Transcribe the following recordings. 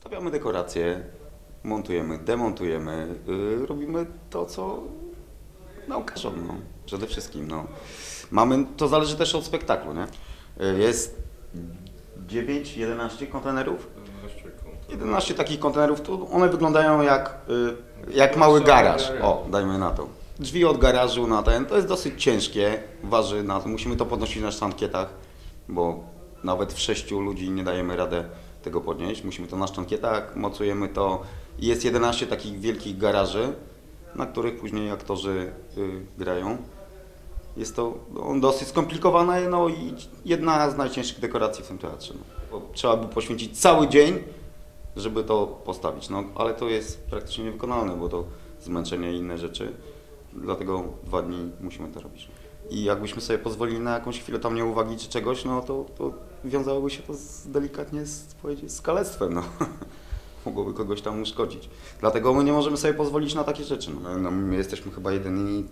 Stawiamy dekoracje, montujemy, demontujemy, yy, robimy to, co każą, no. Przede wszystkim, no. Mamy, to zależy też od spektaklu, nie? Yy, Jest 9-11 kontenerów. 11 takich kontenerów, to one wyglądają jak, y, jak mały garaż. O, dajmy na to. Drzwi od garażu na ten, to jest dosyć ciężkie, waży na to. Musimy to podnosić na sztankietach, bo nawet w sześciu ludzi nie dajemy radę tego podnieść. Musimy to na sztankietach, mocujemy to. Jest 11 takich wielkich garaży, na których później aktorzy y, grają. Jest to no, dosyć skomplikowane no i jedna z najcięższych dekoracji w tym teatrze. No. Trzeba by poświęcić cały dzień, żeby to postawić. No, ale to jest praktycznie niewykonalne, bo to zmęczenie i inne rzeczy. Dlatego dwa dni musimy to robić. I jakbyśmy sobie pozwolili na jakąś chwilę tam nieuwagi czy czegoś, no to, to wiązałoby się to z, delikatnie z, powiedzieć, z kalectwem. No. Mogłoby kogoś tam uszkodzić. Dlatego my nie możemy sobie pozwolić na takie rzeczy. No, no, my jesteśmy chyba jedynymi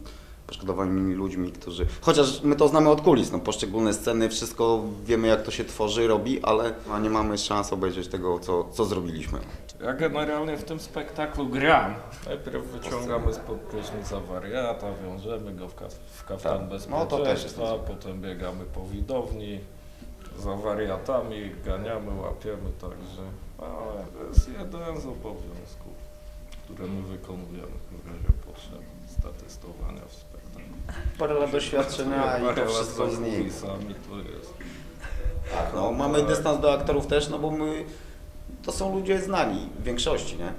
poszkodowanymi ludźmi, którzy... Chociaż my to znamy od kulis, no, poszczególne sceny, wszystko wiemy jak to się tworzy, robi, ale no, nie mamy szans obejrzeć tego, co, co zrobiliśmy. Ja generalnie w tym spektaklu gram. Najpierw wyciągamy spod prysznica wariata, wiążemy go w, ka- w kaftan Tak. No, bezpieczeństwa, potem biegamy po widowni za wariatami, ganiamy, łapiemy, także ale to jest jeden z obowiązków, które my wykonujemy w razie potrzeby statystowania w spektaklu. Parę lat doświadczenia i to wszystko za z nich. kulisami to jest. Tak, no, mamy dystans do aktorów też, no bo my to są ludzie znani w większości, nie?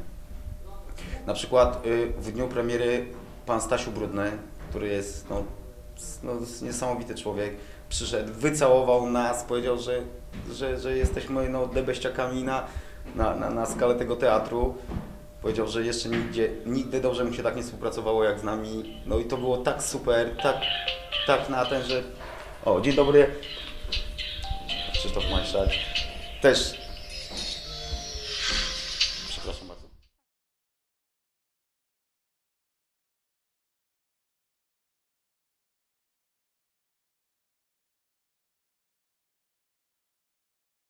Na przykład y, w dniu premiery pan Stasiu Brudny, który jest no, no, niesamowity człowiek, przyszedł, wycałował nas, powiedział, że, że, że jesteśmy no, debeściakami na, na, na, na skalę tego teatru. Powiedział, że jeszcze nigdzie, nigdy dobrze mu się tak nie współpracowało jak z nami. No i to było tak super, tak, tak na ten, że... O, dzień dobry. Krzysztof Majszak. Też